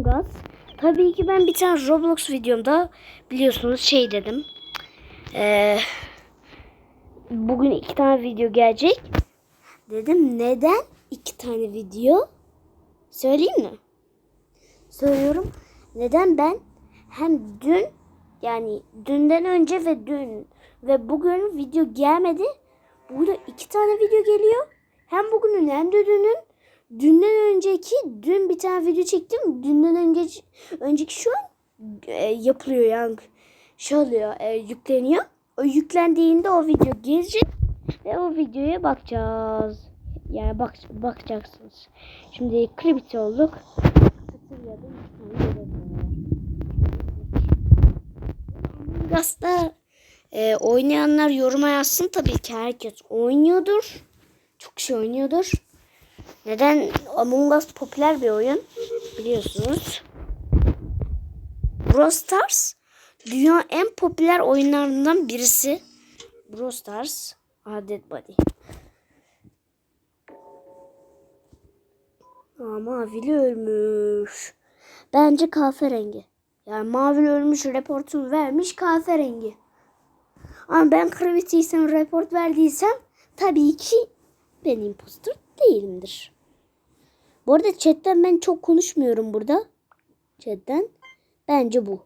Gaz. Tabii ki ben bir tane Roblox videomda biliyorsunuz şey dedim. Ee, bugün iki tane video gelecek. Dedim neden iki tane video? Söyleyeyim mi? Söylüyorum. Neden ben hem dün yani dünden önce ve dün ve bugün video gelmedi. Burada iki tane video geliyor. Hem bugünün hem de dünün. Dünden önceki dün bir tane video çektim. Dünden önce önceki şu an e, yapılıyor yani şey oluyor e, yükleniyor. O yüklendiğinde o video gelecek ve o videoya bakacağız. Yani bak bakacaksınız. Şimdi kripti olduk. Hatırladım. e, oynayanlar yoruma yazsın. Tabii ki herkes oynuyordur. Çok şey oynuyordur. Neden? Among Us popüler bir oyun. Biliyorsunuz. Brawl Stars dünya en popüler oyunlarından birisi. Brawl Stars. Dead Body. Aa, mavili ölmüş. Bence kahverengi. Yani mavili ölmüş reportunu vermiş kahverengi. Ama ben Gravity'ysem report verdiysem tabii ki ben impostor değilimdir. Bu arada chatten ben çok konuşmuyorum burada. Chatten. Bence bu.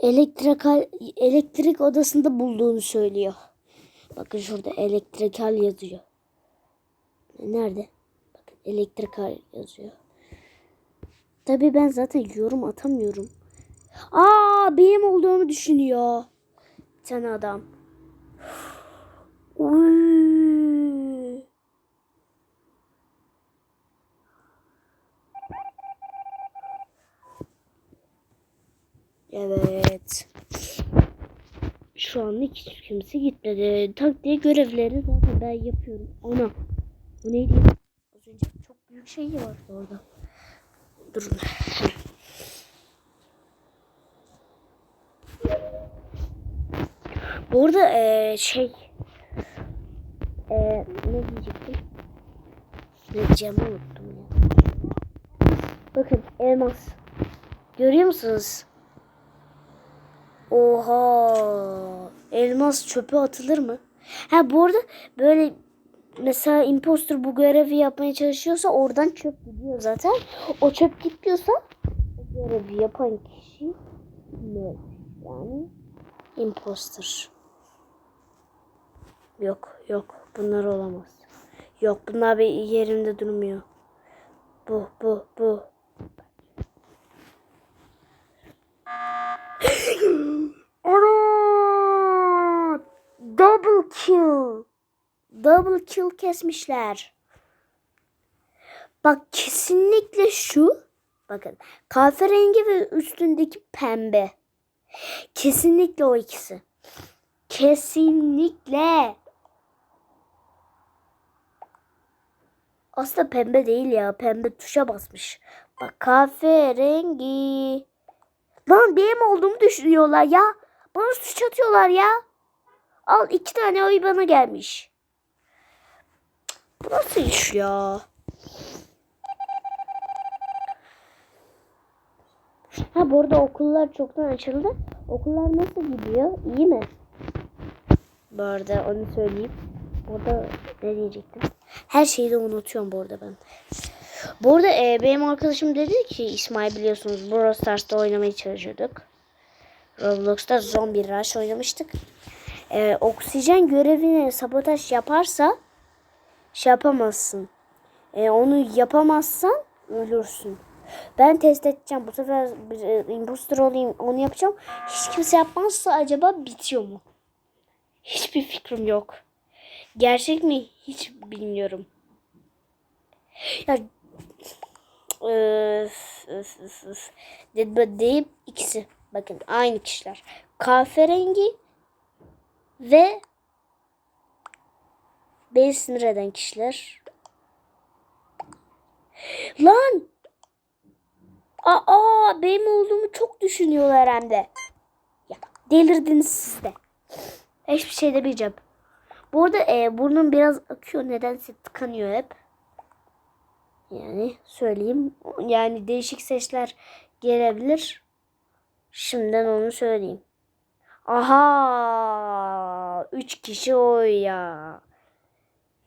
Elektrikal, elektrik odasında bulduğunu söylüyor. Bakın şurada elektrikal yazıyor. Nerede? Bakın elektrikal yazıyor. Tabii ben zaten yorum atamıyorum. Aa benim olduğumu düşünüyor. Tane adam. Uy. Evet. Şu anlık hiç kimse gitmedi. Taktiği görevleri zaten ben yapıyorum. Ana. Bu neydi? Az önce çok büyük şey vardı orada. Durun. Bu arada eee, şey eee, ne diyecektim? Ne diyeceğimi unuttum ya. Bakın elmas. Görüyor musunuz? Oha. Elmas çöpe atılır mı? Ha bu arada böyle mesela impostor bu görevi yapmaya çalışıyorsa oradan çöp gidiyor zaten. O çöp gitmiyorsa o görevi yapan kişi ne? Yani impostor. Yok yok bunlar olamaz. Yok bunlar bir yerinde durmuyor. Bu bu bu. Ana! Double kill. Double kill kesmişler. Bak kesinlikle şu. Bakın kahverengi ve üstündeki pembe. Kesinlikle o ikisi. Kesinlikle. Aslında pembe değil ya. Pembe tuşa basmış. Bak kahverengi. Lan benim olduğumu düşünüyorlar ya. Bana suç atıyorlar ya. Al iki tane oy bana gelmiş. Bu nasıl iş ya? Ha bu arada okullar çoktan açıldı. Okullar nasıl gidiyor? İyi mi? Bu arada onu söyleyeyim. Burada ne diyecektim? Her şeyi de unutuyorum bu arada ben. Bu arada e, benim arkadaşım dedi ki İsmail biliyorsunuz Brawl Stars'ta oynamaya çalışıyorduk. Roblox'ta Zombie Rush oynamıştık. E, oksijen görevini sabotaj yaparsa şey yapamazsın. E, onu yapamazsan ölürsün. Ben test edeceğim. Bu sefer e, imposter olayım. Onu yapacağım. Hiç kimse yapmazsa acaba bitiyor mu? Hiçbir fikrim yok. Gerçek mi? Hiç bilmiyorum. Ya Öf, öf, öf, öf. Day'im ikisi. Bakın aynı kişiler. Kahverengi ve beni sinir eden kişiler. Lan! Aa benim olduğumu çok düşünüyorlar hem de. Ya delirdiniz siz de. Hiçbir şey demeyeceğim. Bu arada e, burnum biraz akıyor. Nedense tıkanıyor hep. Yani söyleyeyim. Yani değişik sesler gelebilir. Şimdiden onu söyleyeyim. Aha! Üç kişi oy ya.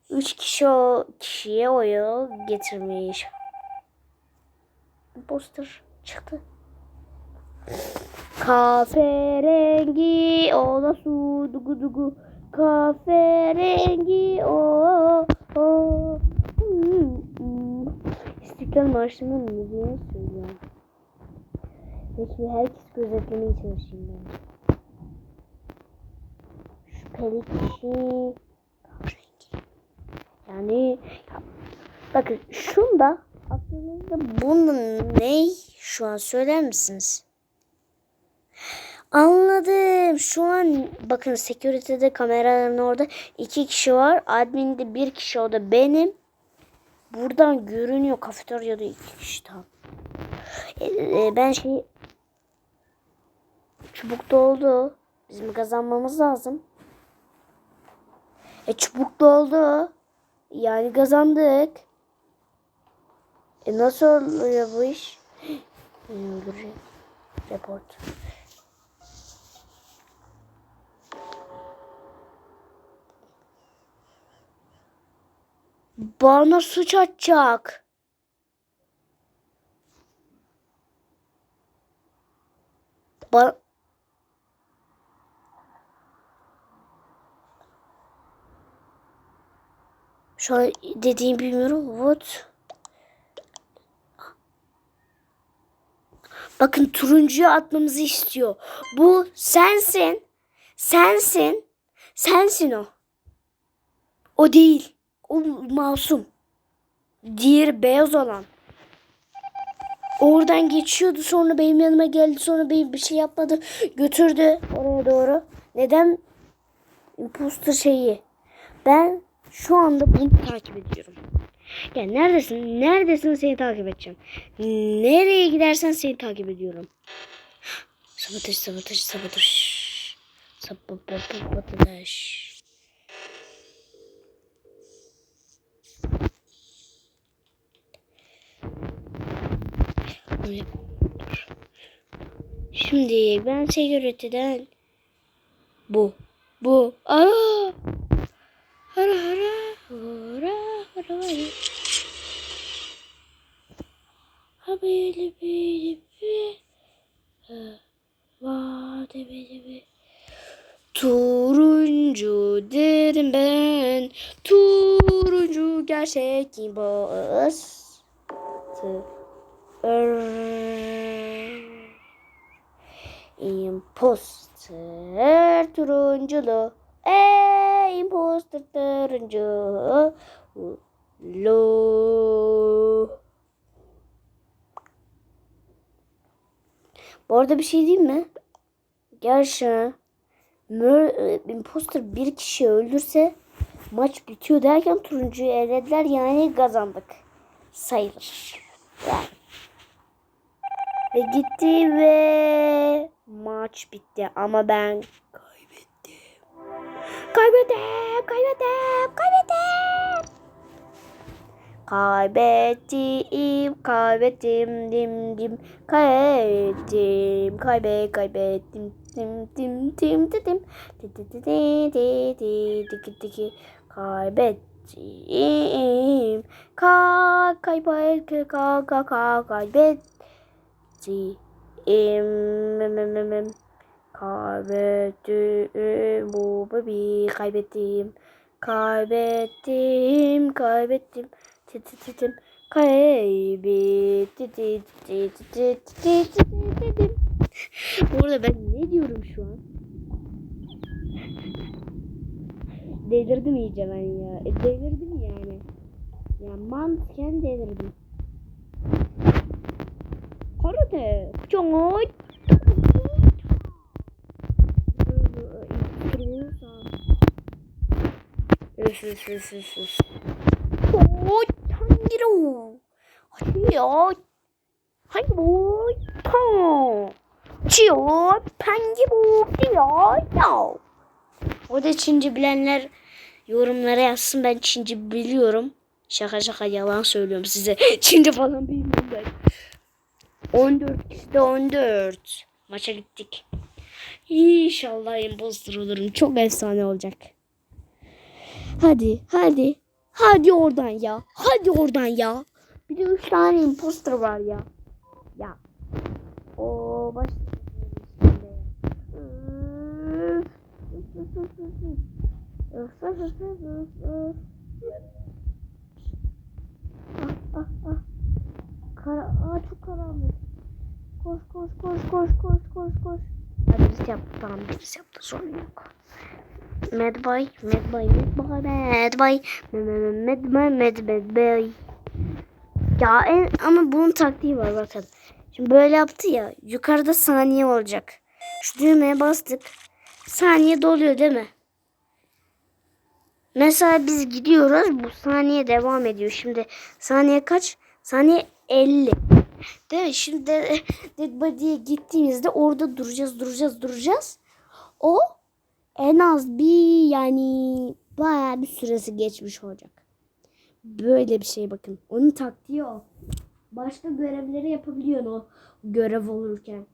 Üç kişi o kişiye oyu getirmiş. Poster çıktı. Kahverengi ola su dugu dugu. Kahverengi o o. İstiklal Marşı'nın müziğini söylüyorum. Peki herkes gözetlemeye çalışayım ben. Kahverengi. Yani ya, bakın şunda aklınızda bunun ne şu an söyler misiniz? Anladım. Şu an bakın security'de kameraların orada iki kişi var. Admin'de bir kişi o da benim. Buradan görünüyor kafeteryada iki kişi tam. E, e, ben şey çubuk doldu. Bizim kazanmamız lazım. E çubuk doldu. Yani kazandık. E nasıl oluyor bu iş? Report. Bana suç atacak. Ba Şu an dediğimi bilmiyorum. What? Bakın turuncuya atmamızı istiyor. Bu sensin. Sensin. Sensin o. O değil. O masum. Diğeri beyaz olan. Oradan geçiyordu sonra benim yanıma geldi sonra benim bir şey yapmadı götürdü oraya doğru. Neden? Imposter şeyi. Ben şu anda bunu takip ediyorum. Ya neredesin? Neredesin seni takip edeceğim. Nereye gidersen seni takip ediyorum. Sabotaj, sabotaj, sabotaj. Sabotaj. Şimdi ben security'den bu. Bu. Aa! Hara hara. Hara hara hara. Ha bili bili bi. Va de bili bi. Turuncu derim ben. Turuncu gerçek bastı. Imposter turunculu. Ey imposter turuncu. Lo. Bu arada bir şey diyeyim mi? Gerçi Mör, imposter bir kişi öldürse maç bitiyor derken turuncuyu elediler yani kazandık. Sayılır. Yani. Ve gitti ve maç bitti ama ben. Kaybettim, kaybettim, kaybettim. Kaybettim, kaybettim, dim dim, kaybettim, kaybet, kaybettim, dim dim dim dim dim, di di di di di di di di di kaybettim, ka kaybet, ka ka ka kaybet kaybettim. Kaybettim. Bu bebeği kaybettim. Kaybettim. Kaybettim. Tititim. Kaybettim. Bu arada ben ne diyorum şu an? Delirdim iyice ben ya. E, delirdim yani. Ya mantıken delirdim. Karate. Çok. Üf üf üf üf üf. Oo, Tanjiro. Açıyor. Hay boy. Pong. Açıyor. Pengi bu. Çince bilenler yorumlara yazsın. Ben Çince biliyorum. Şaka şaka yalan söylüyorum size. Çince falan bilmiyorum ben. 14 kişi 14. Maça gittik. İnşallah imposter olurum. Çok efsane olacak. Hadi hadi. Hadi oradan ya. Hadi oradan ya. Bir de 3 tane imposter var ya. Ya. O baş. Ah, ah, ah. Kara, aa çok karanlık. Koş koş koş koş koş koş koş. Hadi biz yaptık tamam biz yaptık sorun yok. Medbay, Medbay, Medbay, Medbay, Medbay, Medbay, Medbay. Ya en, ama bunun taktiği var bakın. Şimdi böyle yaptı ya yukarıda saniye olacak. Şu düğmeye bastık. Saniye doluyor değil mi? Mesela biz gidiyoruz bu saniye devam ediyor. Şimdi saniye kaç? Saniye 50. Değil mi? Şimdi de, Dead Body'ye gittiğimizde orada duracağız, duracağız, duracağız. O en az bir yani bayağı bir süresi geçmiş olacak. Böyle bir şey bakın. Onun taktiği o. Başka görevleri yapabiliyorsun o görev olurken.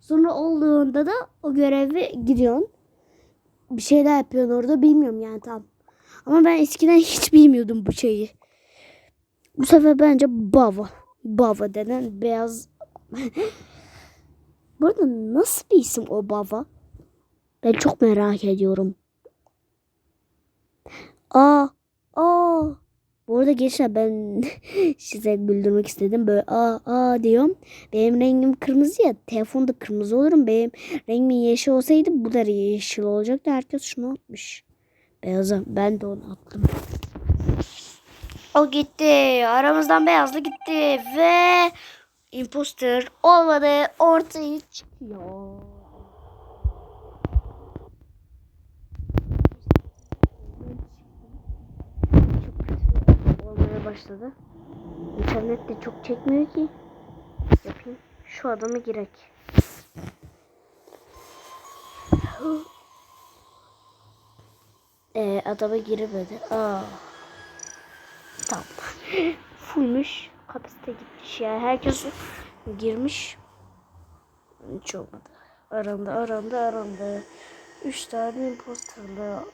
Sonra olduğunda da o görevi gidiyorsun. Bir şeyler yapıyorsun orada bilmiyorum yani tam. Ama ben eskiden hiç bilmiyordum bu şeyi. Bu sefer bence bava. Bava denen beyaz. bu arada nasıl bir isim o bava? Ben çok merak ediyorum. Aa, aa. Bu arada gençler ben size bildirmek istedim. Böyle aa aa diyorum. Benim rengim kırmızı ya. Telefonda kırmızı olurum. Benim rengim yeşil olsaydı bu da yeşil olacaktı. Herkes şunu atmış. Beyaza. Ben de onu attım. O gitti. Aramızdan beyazlı gitti. Ve imposter olmadı. Ortaya çıkıyor. Başladı. İnternet de çok çekmiyor ki. Yapayım. Şu adamı girek. Ee, adama giremedi. Aa. Tamam. Fullmüş. Kapasite gitmiş ya. Herkes girmiş. Hiç olmadı. Arandı, arandı, arandı. Üç tane imposterlı.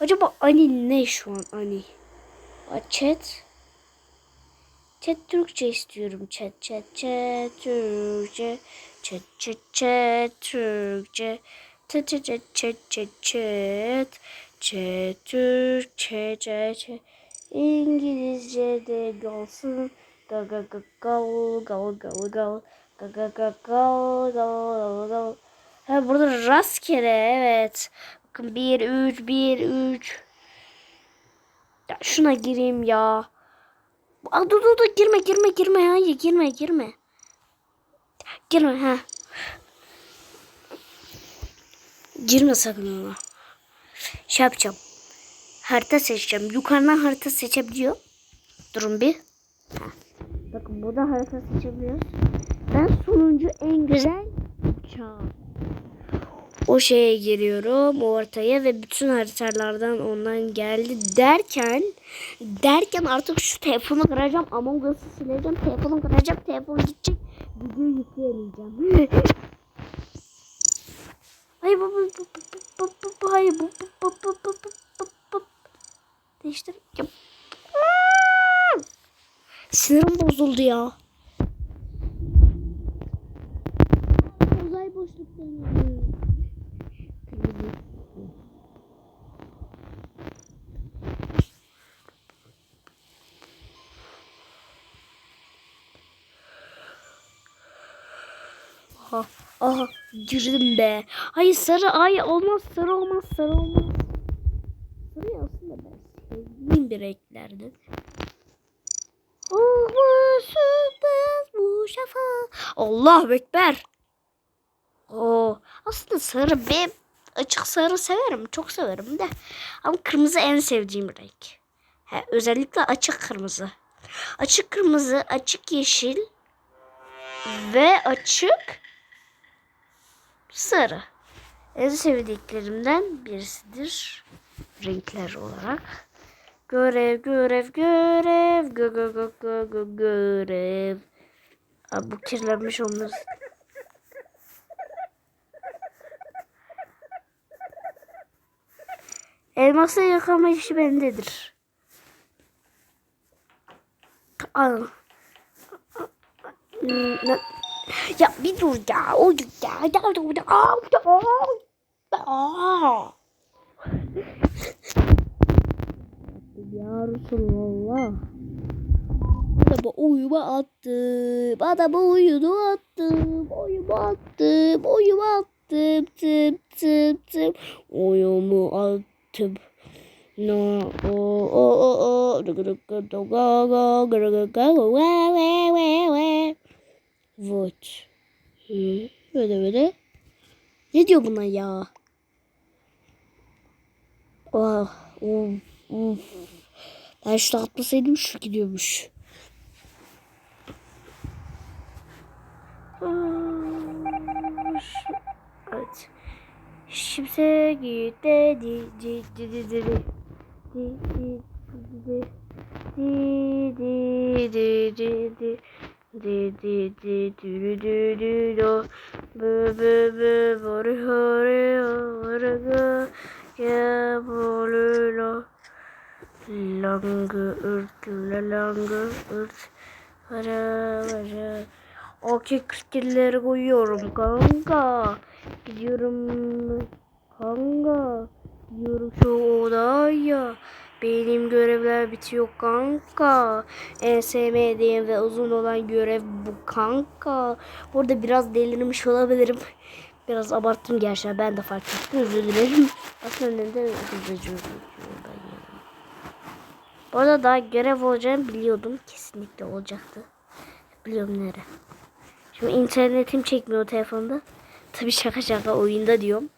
Acaba Ani ne şu an Ani? Aa, Chat. Chat Türkçe istiyorum. Chat chat chat Türkçe. Chat chat chat Türkçe. Chat chat chat chat chat chat. Chat Türkçe chat chat. İngilizce de. Go go go go go go go. Go go go go go go go. Ha burada rastgele evet. Bakın 1 3 1 3 ya şuna gireyim ya. Aa, dur dur dur girme girme girme hayır girme girme. Girme ha. Girme sakın ona. Şey yapacağım. Harita seçeceğim. Yukarıdan harita seçebiliyor. Durun bir. Bakın burada harita seçebiliyoruz. Ben sonuncu en güzel uçağım. O şeye giriyorum ortaya ve bütün haritalardan ondan geldi derken derken artık şu telefonu kıracağım Among Us'ı sileceğim telefonu kıracağım telefon gidecek videoyu yükleyemeyeceğim. Hayır bu bu bu bu bu bu bu hayır bu bu bu bu bu bu bu değiştir. Sinirim bozuldu ya. Uzay boşluktayım. Aha, aha girdim be. Hayır sarı ay olmaz sarı olmaz sarı olmaz. Sarı aslında ben sevdiğim bir renklerden. Allah ekber. Oo, aslında sarı ben açık sarı severim. Çok severim de. Ama kırmızı en sevdiğim renk. He, özellikle açık kırmızı. Açık kırmızı, açık yeşil ve açık sarı. En sevdiklerimden birisidir renkler olarak. Görev görev görev gö gö gö gö gö görev. Abi bu kirlenmiş olmaz. Elması yakama işi bendedir. Al. Ya bir dur ya. O ya. Ya ya ya. ya. Ya Resulallah. Adamı uyuma attım. Adamı uyudu attım. Uyuma attım. Uyuma attım. Tım tım tım. Uyumu attım tüb. No o o o o Watch. Böyle böyle. Ne diyor buna ya? Oh, of, of. Ben şunu atmasaydım şu gidiyormuş. Evet. Git dedi di di di di di di di di di di di di di di di di do bı bı bı bırı hırı hırı gı ya bolula langı ırt la langı ırt vara vara Okey skill'leri koyuyorum kanka. Gidiyorum kanka. Gidiyorum şu odaya. Benim görevler bitiyor kanka. En sevmediğim ve uzun olan görev bu kanka. Burada biraz delirmiş olabilirim. Biraz abarttım gerçekten. Ben de fark ettim. Özür dilerim. Aslında neden dilerim. Bu arada daha görev olacağını biliyordum. Kesinlikle olacaktı. Biliyorum nere. Şimdi internetim çekmiyor telefonda. Tabi şaka şaka oyunda diyorum.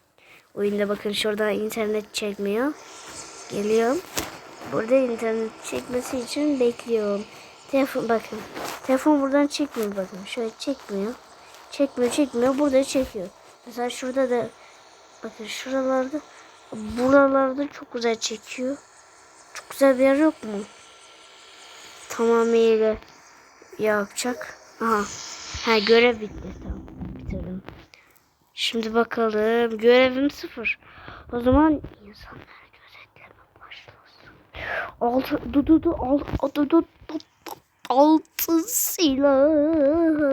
Oyunda bakın şurada internet çekmiyor. Geliyorum. Burada internet çekmesi için bekliyorum. Telefon bakın. Telefon buradan çekmiyor bakın. Şöyle çekmiyor. Çekmiyor çekmiyor. Burada çekiyor. Mesela şurada da bakın şuralarda buralarda çok güzel çekiyor. Çok güzel bir yer yok mu? Tamamıyla yapacak. Aha. Ha görev bitti. Tamam. Bitirdim. Şimdi bakalım. Görevim sıfır. O zaman insanları gözetleme başlasın. Altı, du du du, al, du du, du, altı silah,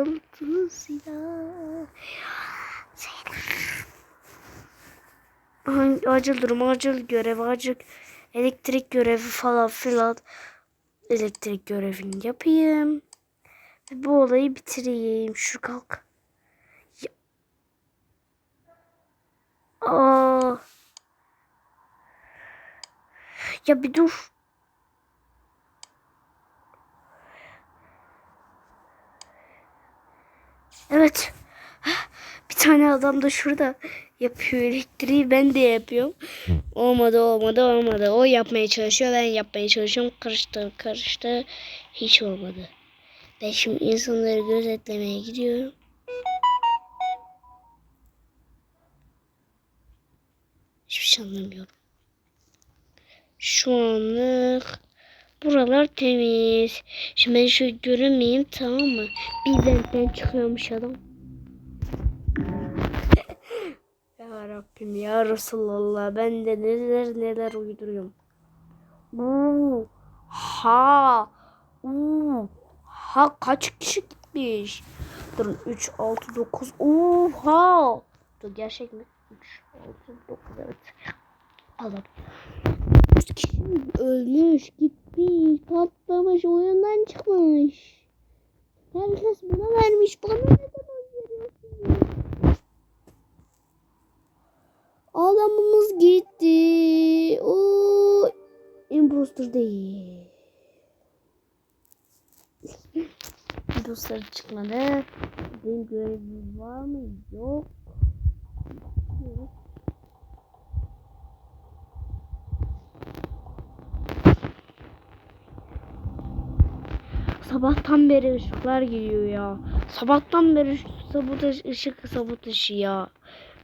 altı silah. Silah. Acil durum, acil görev, acil elektrik görevi falan filan. Elektrik görevini yapayım. Bu olayı bitireyim. Şu kalk. Ya. Aa. Ya bir dur. Evet. Bir tane adam da şurada yapıyor elektriği ben de yapıyorum. Olmadı olmadı olmadı. O yapmaya çalışıyor ben yapmaya çalışıyorum. Karıştı karıştı. Hiç olmadı. Ben şimdi insanları gözetlemeye gidiyorum. Hiçbir şey anlamıyorum. Şu anlık buralar temiz. Şimdi ben şöyle görünmeyeyim tamam mı? Bir ventten çıkıyormuş adam. ya Rabbim ya Resulallah ben de neler neler uyduruyorum. Oo, ha, ha kaç kişi gitmiş? Durun 3, 6, 9, oha. Dur gerçek mi? 3, 6, 9 evet. Alalım. 3 kişi ölmüş, gitmiş, patlamış, oyundan çıkmış. Herkes buna vermiş. Bana neden oy veriyorsunuz? Adamımız gitti. O imposter değil. Imposter çıkmadı. Benim görevim var mı? Yok. Yok. Sabahtan beri ışıklar geliyor ya. Sabahtan beri sabotaj, ışık sabotajı ya.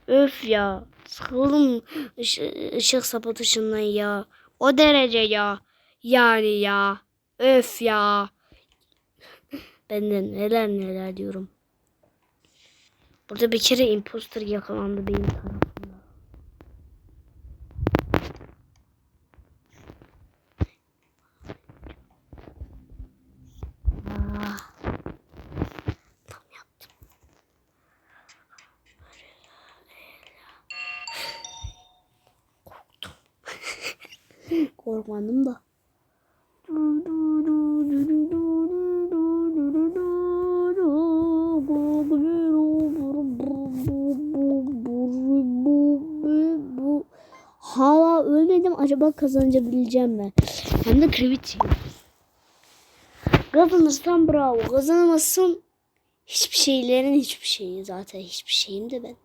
Öf ya. Sıkıldım ışık, ışık sabotajından ya. O derece ya. Yani ya. Öf ya. Ben de neler neler diyorum. Burada bir kere imposter yakalandı benim tarafımda. Ah. Korkmadım da. Acaba kazanabileceğim mi? Hem de krivit. Kazanırsam bravo. Kazanamazsam hiçbir şeylerin hiçbir şeyi zaten hiçbir şeyim de ben.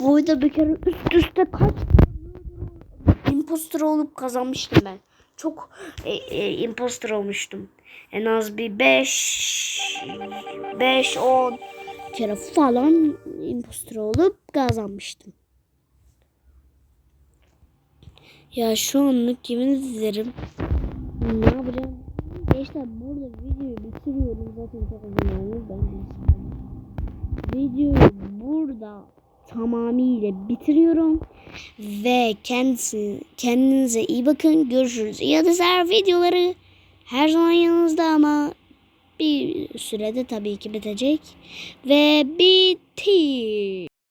Bu oyunda bir kere üst üste kaç imposter olup kazanmıştım ben. Çok e, e, imposter olmuştum. En az bir 5 5 10 kere falan imposter olup kazanmıştım. Ya şu anlık yemin ederim ne yapacağım? Gençler burada videoyu bitiriyorum. Zaten çok uzun olmuş. Ben de Videoyu burada tamamıyla bitiriyorum. Ve kendisi, kendinize iyi bakın. Görüşürüz. Ya da diğer videoları her zaman yanınızda ama bir sürede tabii ki bitecek. Ve bitti.